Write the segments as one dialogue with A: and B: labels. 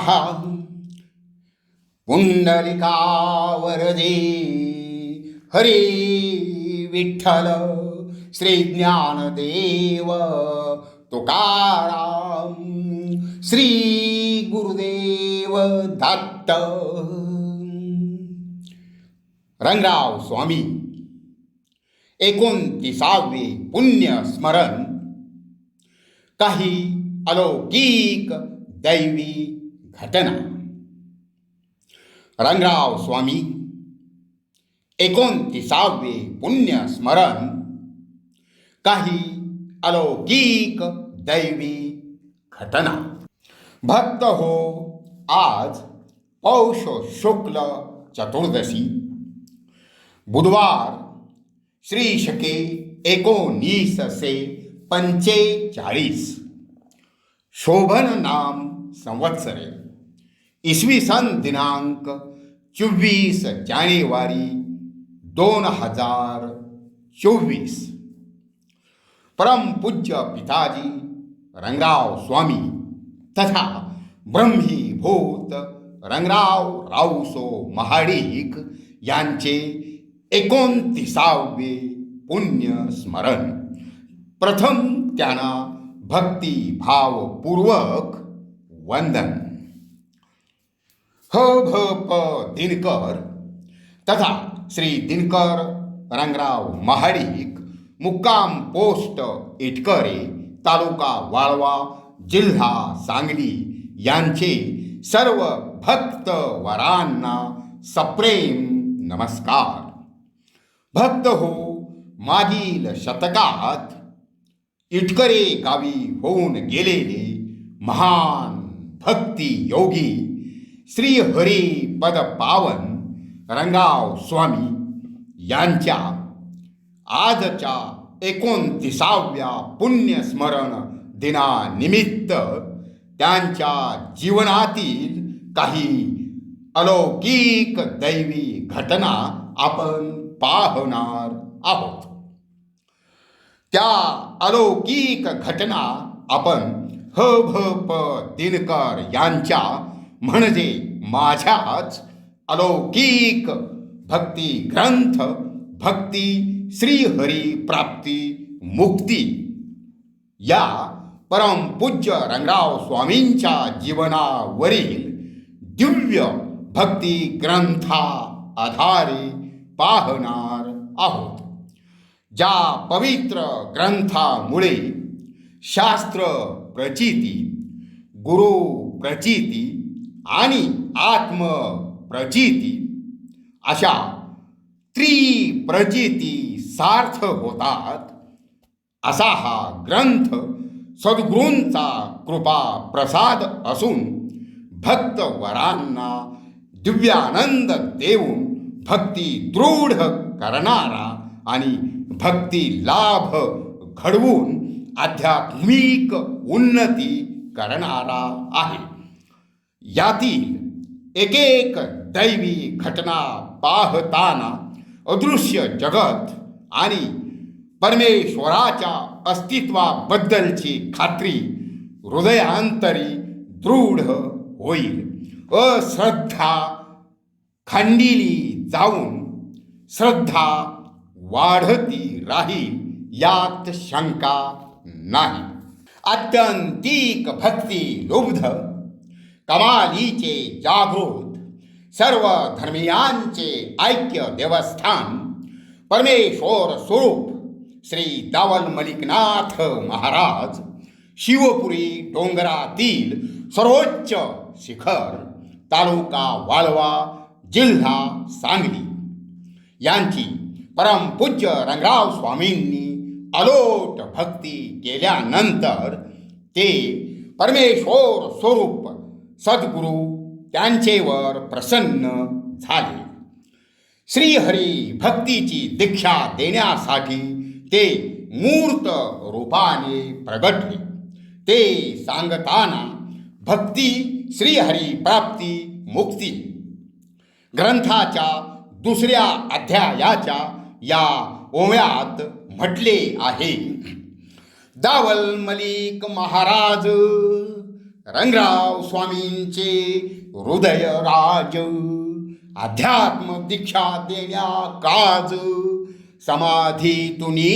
A: स्वाहा पुंडलिकावरदे हरी विठ्ठल श्री ज्ञानदेव तुकाराम श्री गुरुदेव दत्त. रंगराव स्वामी एकोणतीसावे पुण्य स्मरण. काही अलौकिक दैवी घटना। रंगराव स्वामी, एकोणतीसावे पुण्य स्मरण, काही अलौकिक दैवी घटना। भक्त हो, आज पौष शुक्ल चतुर्दशी। बुधवार श्री शके एकोणीसशे पंचेचाळीस। शोभन नाम संवत्सरे। इसवी सन दिनांक चोवीस जानेवारी दोन हजार चोवीस। परमपूज्य पिताजी रंगराव स्वामी तथा ब्रह्मीभूत रंगराव रावसो महाडिक यांचे एकोणतीसावे पुण्य स्मरण प्रथम त्यांना भक्तिभावपूर्वक वंदन ह भ प दिनकर तथा श्री दिनकर रंगराव महाडिक मुक्काम पोस्ट इटकरे तालुका वाळवा जिल्हा सांगली यांचे सर्व भक्त वरांना सप्रेम नमस्कार भक्त हो मागील शतकात इटकरे गावी होऊन गेलेले महान भक्ती योगी श्री हरी पद पावन रंगाव स्वामी यांच्या आजच्या एकोणतीसाव्या पुण्यस्मरण दिनानिमित्त त्यांच्या जीवनातील काही अलौकिक दैवी घटना आपण पाहणार आहोत. त्या अलौकिक घटना आपण ह भ प दिनकर यांच्या म्हणजे माझ्याच अलौकिक भक्ती ग्रंथ भक्ती श्रीहरी प्राप्ती मुक्ती. या परमपूज्य रंगराव स्वामींच्या जीवनावरील दिव्य भक्ती ग्रंथा आधारे पाहणार आहोत. ज्या पवित्र ग्रंथामुळे शास्त्र प्रचिती गुरु प्रचिती आणि आत्म प्रचिती अशा त्रिप्रचिती सार्थ होतात असा हा ग्रंथ सद्गुरूंचा कृपा प्रसाद असून भक्त वरांना दिव्यानंद देऊन भक्ती दृढ करणारा आणि भक्ती लाभ घडवून आध्यात्मिक उन्नती करणारा आहे. यातील एकेक दैवी घटना पाहताना अदृश्य जगत आणि परमेश्वराच्या अस्तित्वाबद्दलची खात्री हृदयांतरी दृढ होईल. अश्रद्धा खंडिली जाऊन श्रद्धा वाढती राहील यात शंका नाही. आत्यंतिक भक्ती लुब्ध कमालीचे जागृत सर्व धर्मियांचे ऐक्य देवस्थान परमेश्वर स्वरूप श्री दावल मलिकनाथ महाराज शिवपुरी डोंगरातील सर्वोच्च शिखर तालुका वाळवा जिल्हा सांगली. यांची परमपूज्य रंगराव स्वामींनी अलोट भक्ती केल्यानंतर ते परमेश्वर स्वरूप सद्गुरू त्यांचेवर प्रसन्न झाले. श्रीहरी भक्तीची दीक्षा देण्यासाठी ते मूर्त रूपाने प्रगटले. ते सांगताना भक्ती श्रीहरी प्राप्ती मुक्ती. ग्रंथाच्या दुसऱ्या अध्यायाच्या या ओव्यात म्हटले आहे. दावल मलिक महाराज रंगराव स्वामींचे हृदय राज अध्यात्म दीक्षा देण्या काज समाधीतुनी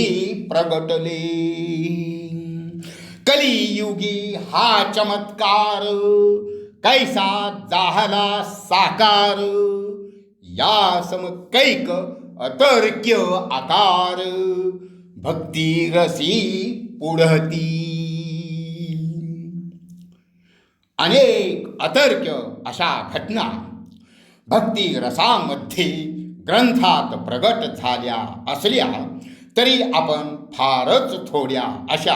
A: प्रगटले. कलियुगी हा चमत्कार कैसा जाहला साकार या समकैक अतर्क्य आकार. भक्ती रसी पुढती. अनेक अतर्क्य अशा घटना भक्ती रसामध्ये ग्रंथात प्रगट झाल्या असल्या तरी आपण फारच थोड्या अशा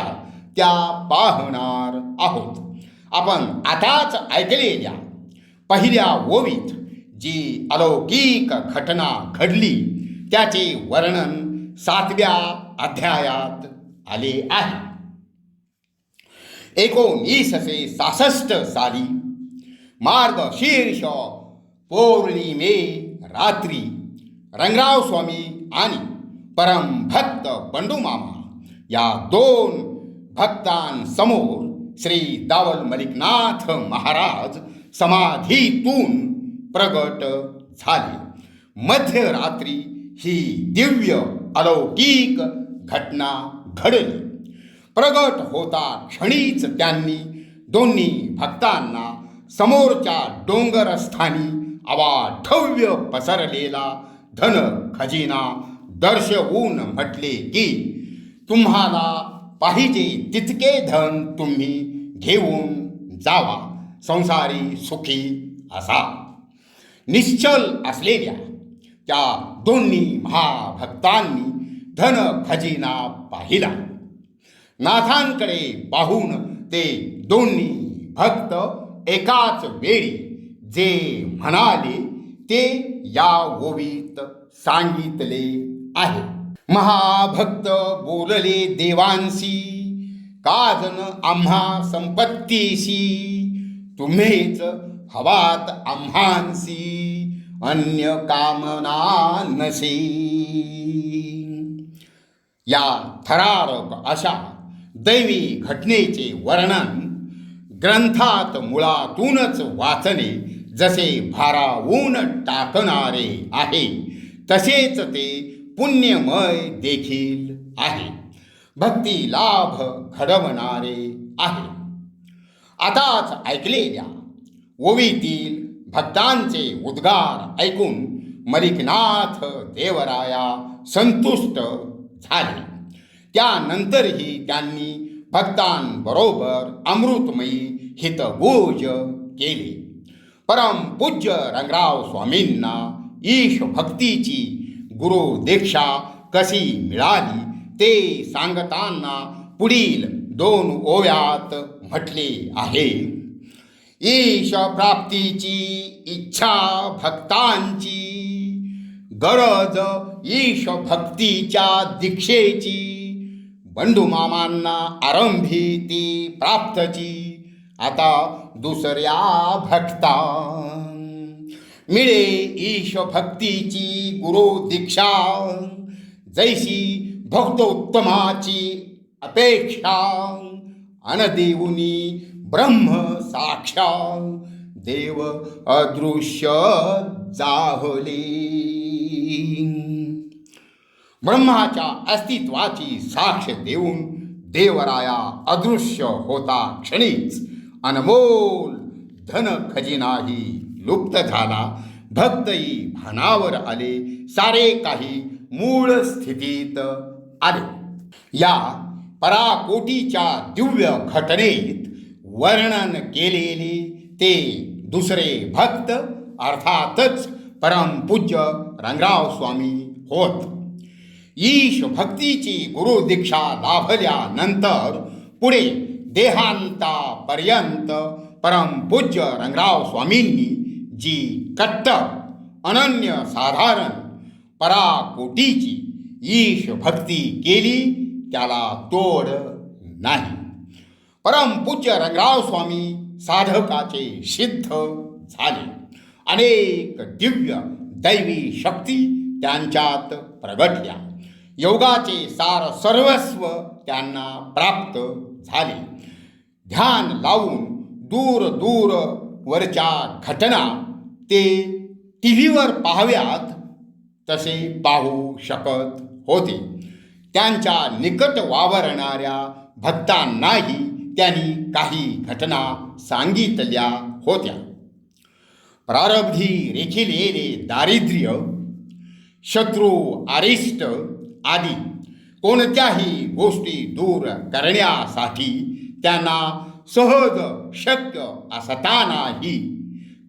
A: त्या पाहणार आहोत. आपण आताच ऐकलेल्या पहिल्या ओवीत जी अलौकिक घटना घडली त्याचे वर्णन सातव्या अध्यायात आले आहे. एकोणीसशे सहासष्ट साली मार्गशीर्ष पौर्णिमे रात्री रंगराव स्वामी आणि परमभक्त बंडूमामा या दोन भक्तांसमोर श्री दावल मलिकनाथ महाराज समाधीतून प्रगट झाले. मध्यरात्री ही दिव्य अलौकिक घटना घडली. प्रगट होता क्षणीच त्यांनी. दोन्ही भक्तांना समोरच्या डोंगरस्थानी अवाढव्य पसरलेला धन खजिना दर्शवून म्हटले की तुम्हाला पाहिजे तितके धन तुम्ही घेऊन जावा. संसारी सुखी असा. निश्चल असलेल्या त्या दोन्ही महाभक्तांनी धन खजिना पाहिला. नाथांकडे पाहून ते दोन्ही भक्त एकाच वेळी जे म्हणाले ते या ओवीत सांगितले आहे. महाभक्त बोलले देवांशी काजन आम्हा संपत्तीशी तुम्हीच हवात आम्हांसी अन्य कामना नसे या थरारक अशा दैवी घटनेचे वर्णन ग्रंथात मुळातूनच वाचणे जसे भारावून टाकणारे आहे तसेच ते पुण्यमय देखील आहे. भक्ती लाभ घडवणारे आहे. आताच ऐकलेल्या ओवीतील भक्तांचे उद्गार ऐकून मलिकनाथ देवराया संतुष्ट झाले. त्यानंतरही त्यांनी भक्तांबरोबर अमृतमयी हितभोज केले. परमपूज्य रंगराव स्वामींना ईश भक्तीची गुरु दीक्षा कशी मिळाली ते सांगताना पुढील दोन ओव्यात म्हटले आहे. ईश प्राप्तीची इच्छा भक्तांची गरज ईश भक्तीच्या दीक्षेची. बंडूमामांना आरंभी ती प्राप्तची. आता दुसऱ्या भक्ता. मिळे ईश भक्तीची गुरु दीक्षा. जैशी भक्तोत्तमाची अपेक्षा. अनदेऊनी ब्रह्म साक्षा. देव अदृश्य जाहली. ब्रह्माच्या अस्तित्वाची साक्ष देऊन देवराया अदृश्य होता क्षणीच. अनमोल धन खजिनाही लुप्त झाला. भक्तही भानावर आले. सारे काही मूळ स्थितीत आले. या पराकोटीच्या दिव्य घटनेत वर्णन केलेले ते दुसरे भक्त अर्थातच परमपूज्य रंगराव स्वामी होत. ईश भक्तीची गुरुदीक्षा लाभल्यानंतर पुढे देहांतापर्यंत परमपूज्य रंगराव स्वामींनी जी कट्टर अनन्य साधारण पराकोटीची ईश भक्ती केली त्याला तोड नाही. परमपूज्य रंगराव स्वामी साधकाचे सिद्ध झाले. अनेक दिव्य दैवी शक्ती त्यांच्यात प्रगटल्या. योगाचे सार सर्वस्व त्यांना प्राप्त झाले. ध्यान लावून दूर दूर वरच्या घटना ते टी व्हीवर पाहाव्यात तसे पाहू शकत होते. त्यांच्या निकट वावरणाऱ्या भक्तांनाही त्यांनी काही घटना सांगितल्या होत्या. प्रारब्धी रेखिलेले दारिद्र्य शत्रू आरिष्ट आदी. कोणत्याही गोष्टी दूर करण्यासाठी त्यांना सहज शक्य असतानाही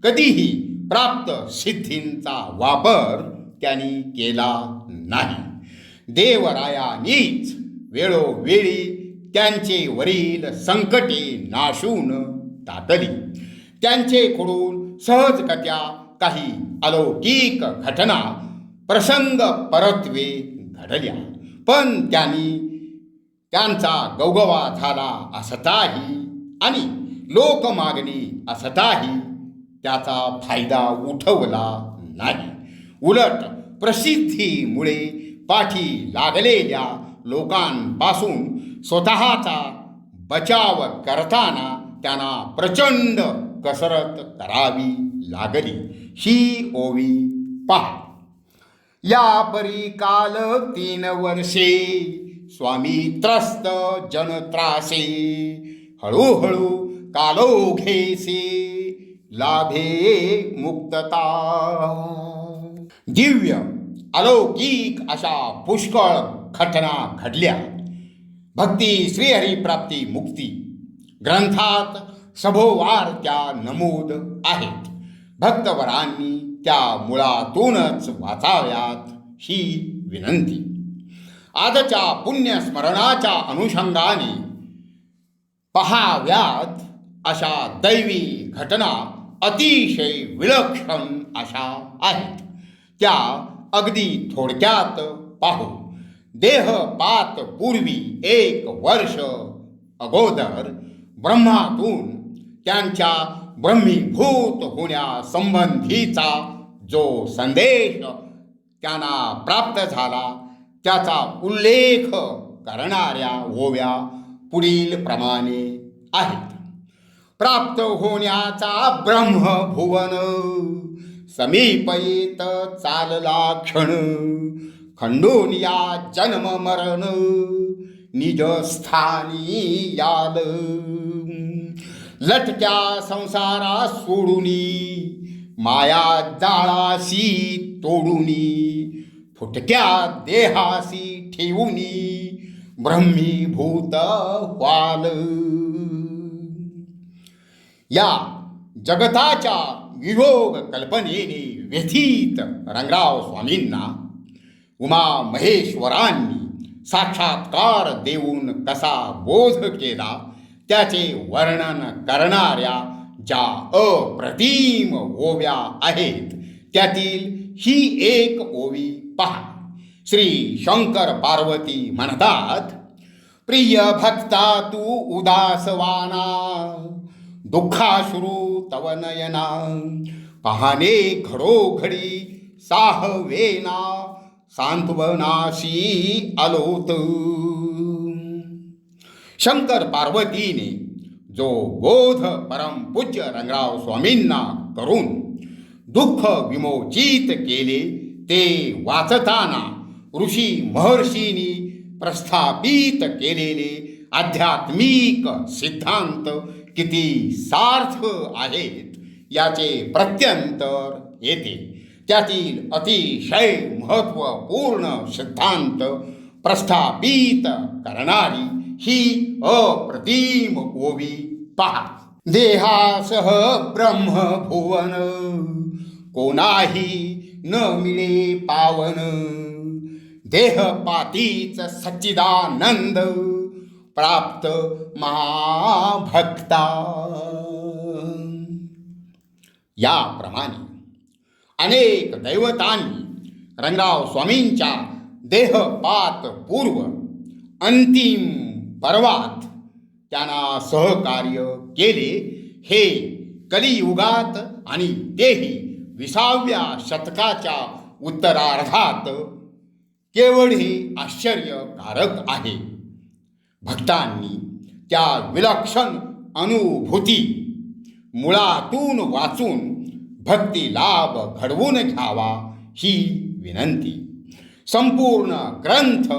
A: कधीही प्राप्त सिद्धींचा वापर त्यांनी केला नाही. देवरायानीच वेळोवेळी त्यांचे वरील संकटे नाशून टाकली. त्यांचेकडून सहजगत्या काही अलौकिक घटना प्रसंग परत्वे घडल्या पण त्यांनी त्यांचा गौगवा झाला असताही आणि लोकमागणी असताही त्याचा फायदा उठवला नाही. उलट प्रसिद्धीमुळे पाठी लागलेल्या लोकांपासून स्वतःचा बचाव करताना त्यांना प्रचंड कसरत करावी लागली. ही ओवी पहा. या परी काल तीन वर्षे स्वामी त्रस्त जनत्रासे हळूहळू कालोघेसे लाभे मुक्तता. दिव्य अलौकिक अशा पुष्कळ घटना घडल्या. भक्ती श्रीहरी प्राप्ती मुक्ती. ग्रंथात सभोवार त्या नमूद आहेत. भक्तवरांनी त्या मुळातूनच वाचाव्यात ही विनंती. आजच्या पुण्यस्मरणाच्या अनुषंगाने पहाव्यात अशा दैवी घटना अतिशय विलक्षण अशा आहेत. त्या अगदी थोडक्यात पाहू. देहपात पूर्वी एक वर्ष अगोदर ब्रह्मातून त्यांच्या ब्रह्मीभूत होण्यासंबंधीचा जो संदेश त्यांना प्राप्त झाला त्याचा उल्लेख करणाऱ्या ओव्या पुढील प्रमाणे आहेत. प्राप्त होण्याचा ब्रह्मभुवन समीप येत चालला क्षण खंडून या जन्म मरण निज स्थानी याल. लटक्या संसारा सोडूनी माया जाळाशी तोडूनी फुटक्या देहासी ठेवूनी ब्रह्मीभूत व्हाल. या जगताच्या विभोग कल्पनेने व्यथित रंगराव स्वामींना उमा महेश्वरांनी साक्षात्कार देऊन कसा बोध केला? त्याचे वर्णन करणाऱ्या ज्या अप्रतिम ओव्या आहेत त्यातील ही एक ओवी पहा. श्री शंकर पार्वती म्हणतात प्रिय भक्ता तू उदासवाना दुःखाश्रू तव नयना पहाने घडोघडी साहवेना सांत्वनाशी आलोत. शंकर पार्वतीने जो बोध परमपूज्य रंगराव स्वामींना करून दुःख विमोचित केले ते वाचताना ऋषी महर्षींनी प्रस्थापित केलेले आध्यात्मिक सिद्धांत किती सार्थ आहेत याचे प्रत्यंतर येते. त्यातील अतिशय महत्त्वपूर्ण सिद्धांत प्रस्थापित करणारी ही अप्रतिम ओवी पहा. देहासह ब्रह्मभुवन कोणाही न मिळे पावन. देहपातीच सच्चिदानंद. प्राप्त महाभक्ता. याप्रमाणे अनेक दैवतांनी रंगराव स्वामींच्या देहपात पूर्व अंतिम पर्वात त्यांना सहकार्य केले. हे कलियुगात आणि तेही विसाव्या शतकाच्या उत्तरार्धात केवळ हे आश्चर्यकारक आहे. भक्तांनी त्या विलक्षण अनुभूती मुळातून वाचून भक्ती लाभ घडवून घ्यावा ही विनंती. संपूर्ण ग्रंथ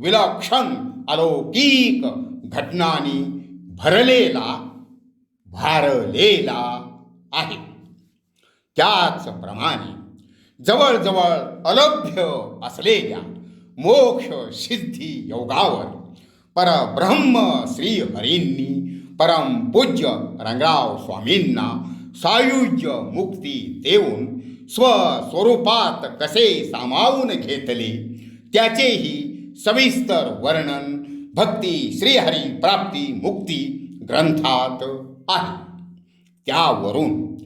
A: विलक्षण अलौकिक घटनांनी भरलेला भारलेला आहे. त्याचप्रमाणे जवळजवळ अलभ्य असलेल्या मोक्ष सिद्धी योगावर परब्रह्म श्रीहरींनी परमपूज्य रंगराव स्वामींना सायुज्य मुक्ती देऊन स्वस्वरूपात कसे सामावून घेतले त्याचेही सविस्तर वर्णन भक्ती श्रीहरी प्राप्ती मुक्ती ग्रंथात आहे. त्यावरून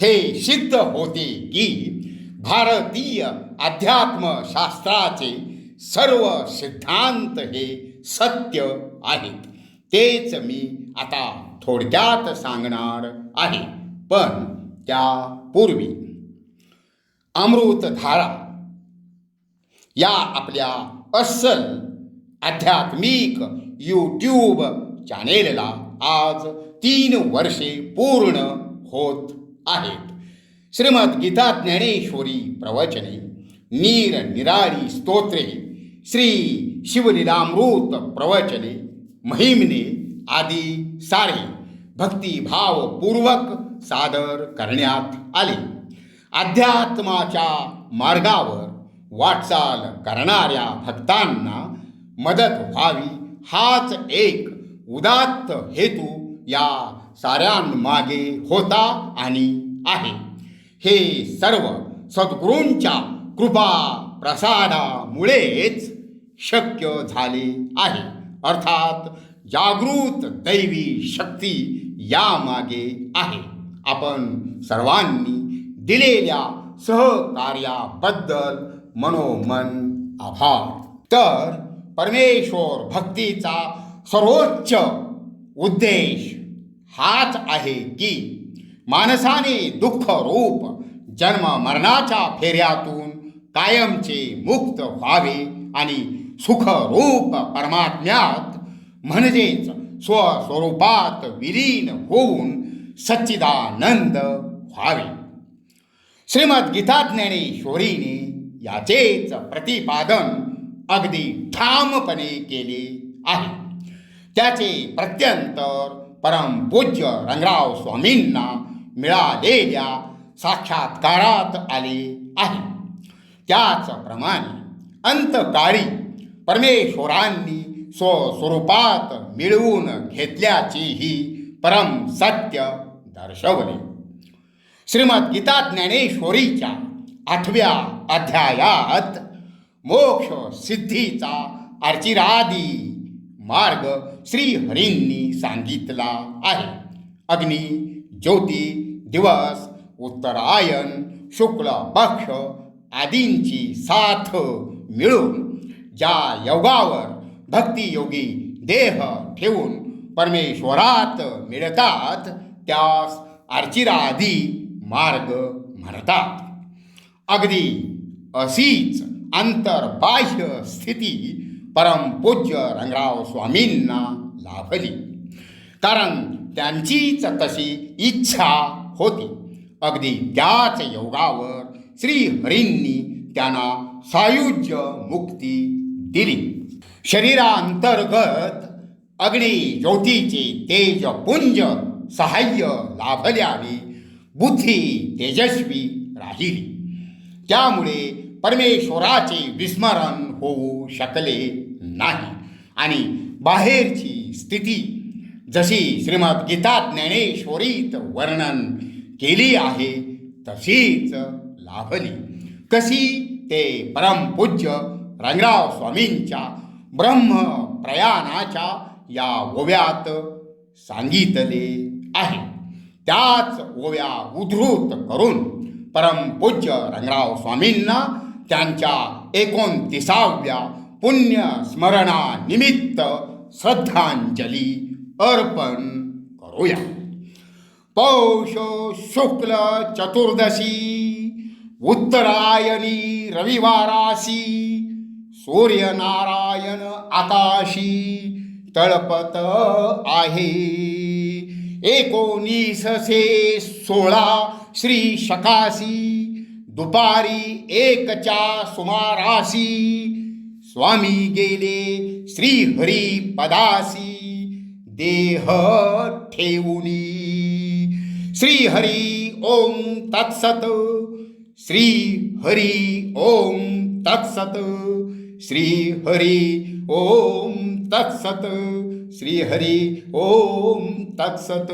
A: हे सिद्ध होते की भारतीय अध्यात्मशास्त्राचे सर्व सिद्धांत हे सत्य आहेत. तेच मी आता थोडक्यात सांगणार आहे. पण त्यापूर्वी अमृतधारा या आपल्या अस्सल आध्यात्मिक यूट्यूब चॅनेलला आज तीन वर्षे पूर्ण होत आहेत. श्रीमद गीता ज्ञानेश्वरी प्रवचने नीर निराळी स्तोत्रे श्री शिवलीलामृत प्रवचने महिमने आदी सारे भक्तिभावपूर्वक सादर करण्यात आले. अध्यात्माच्या मार्गावर वाटचाल करणाऱ्या भक्तांना मदत व्हावी हाच एक उदात्त हेतू या साऱ्यांमागे होता आणि आहे. हे सर्व सद्गुरूंच्या कृपा प्रसादामुळेच शक्य झाले आहे. अर्थात जागृत दैवी शक्ती यामागे आहे. आपण सर्वांनी दिलेल्या सहकार्याबद्दल मनोमन आभार. तर परमेश्वर भक्तीचा सर्वोच्च उद्देश हाच आहे की माणसाने दुःख रूप जन्म मरणाच्या फेऱ्यातून कायमचे मुक्त व्हावे आणि सुखरूप परमात्म्यात म्हणजेच स्वस्वरूपात विलीन होऊन सच्चिदानंद व्हावे. श्रीमद ज्ञानेश्वरीने याचेच प्रतिपादन अगदी ठामपणे केले आहे. त्याचे प्रत्यंतर परमपूज्य रंगराव स्वामींना मिळालेल्या साक्षात्कारात आले आहे. त्याचप्रमाणे अंतकाळी परमेश्वरांनी स्वस्वरूपात मिळवून घेतल्याचेही परम सत्य दर्शवले. श्रीमद गीता ज्ञानेश्वरीच्या आठव्या अध्यायात मोक्ष सिद्धीचा अर्चिरादी मार्ग श्रीहरींनी सांगितला आहे. अग्नी ज्योती दिवस उत्तरायण शुक्ल पक्ष आदींची साथ मिळून ज्या योगावर भक्तियोगी देह ठेवून परमेश्वरात मिळतात त्यास अर्चिरादी मार्ग म्हणतात. अगदी अशीच आंतरबाह्य स्थिती परमपूज्य रंगराव स्वामींना लाभली. कारण त्यांचीच तशी इच्छा होती. अगदी त्याच योगावर श्रीहरींनी त्यांना सायुज्य मुक्ती दिली. शरीरांतर्गत अग्नी ज्योतीचे तेजपुंज सहाय्य लाभल्याने बुद्धी तेजस्वी राहिली. त्यामुळे परमेश्वराचे विस्मरण होऊ शकले नाही. आणि बाहेरची स्थिती जशी श्रीमद गीता ज्ञानेश्वरीत वर्णन केली आहे तशीच लाभली. कशी? ते परमपूज्य रंगराव स्वामींच्या ब्रह्म प्रयाणाच्या या ओव्यात सांगितले आहे. त्याच ओव्या उद्धृत करून परमपूज्य रंगराव स्वामींना त्यांच्या एकोणतीसाव्या पुण्यस्मरणानिमित्त श्रद्धांजली अर्पण करूया. पौष शुक्ल चतुर्दशी उत्तरायणी रविवारासी सूर्यनारायण आकाशी तळपत आहे. एकोणीसशे सोळा श्री शकासी दुपारी एकच्या सुमारासी स्वामी गेले श्रीहरी पदासी देह ठेवुनी. श्रीहरी ओम तत्सत. श्री हरी ओम तत्सत. श्री हरी ओम तत्सत. श्री हरी ओम तत्सत.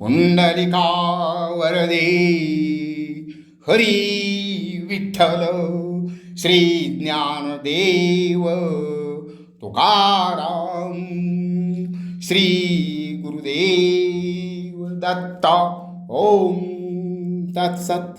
A: पुंडलिका वरदे हरी विठ्ठल श्री ज्ञानदेव तुकाराम श्री गुरुदेव दत्त। ओम तत्सत।